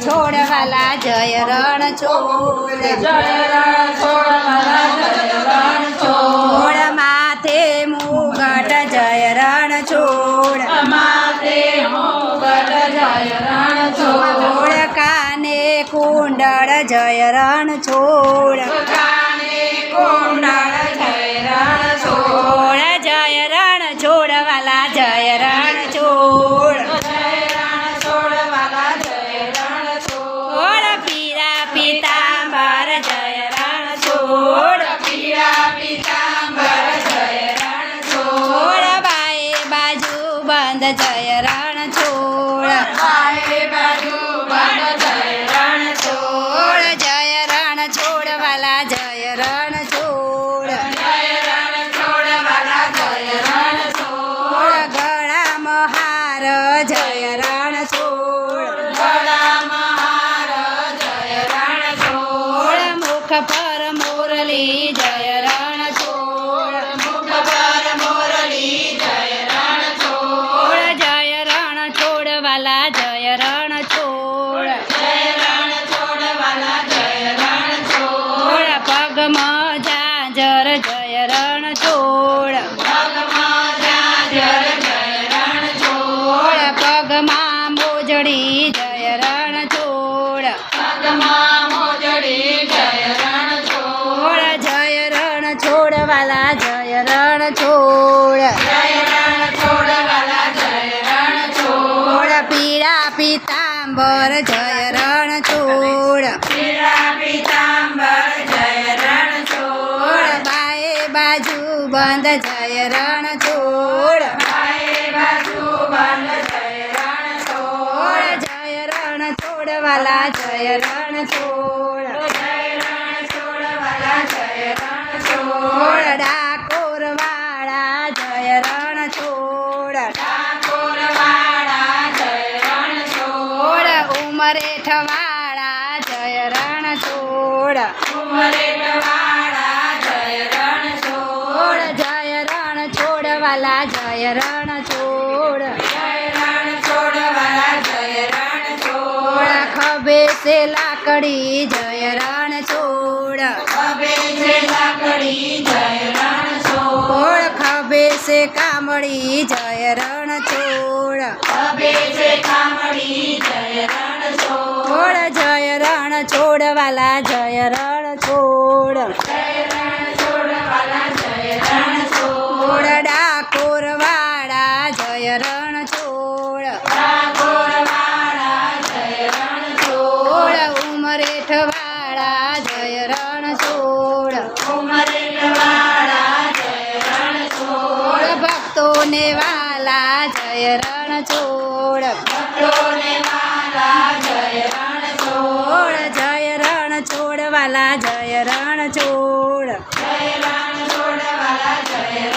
છોડવાલા જય છોડ છોડ માથે મુગટ જય છોડ છોડ કાને કુંડળ જય રણ છોડ બંધ જય રણ છોડ જય રણ છોડ જય રણ છોડવાલા જય રણ છોડ જય રણ જય રણ છોડ મુખ પર મુરલી જય છોડવાલા જય રણ છોડ. છોડ પીળા પિતાંબર જય રણ છોડ બાએ બાજુ બંધ જય રણ છોડ. છોડવાલા જય રણ છોડ જય રણ છોડવાલા જય રણ છોડ છોડ ડાકોર વાળા જય રણ છોડ ઠાકોરવાળા જય રણ છોડ છોડ ઉમરેઠ વાળા જય રણ છોડ ઉમરેઠવાળા જય રણ છોડ છોડ જય રણ છોડવાલા જય રણ છે લાકડી જય રણ છોડ. છોડ છોડ છે કામળી જય રણ છોડ છોડ. જય રણ છોડવાલા જય રણ છોડ ભક્તોને વાલા જય રણ છોડ ભક્તોને વાલા જય રણ છોડ છોડ જય રણ છોડવાલા જય રણ છોડ જય રણ છોડવાલા જય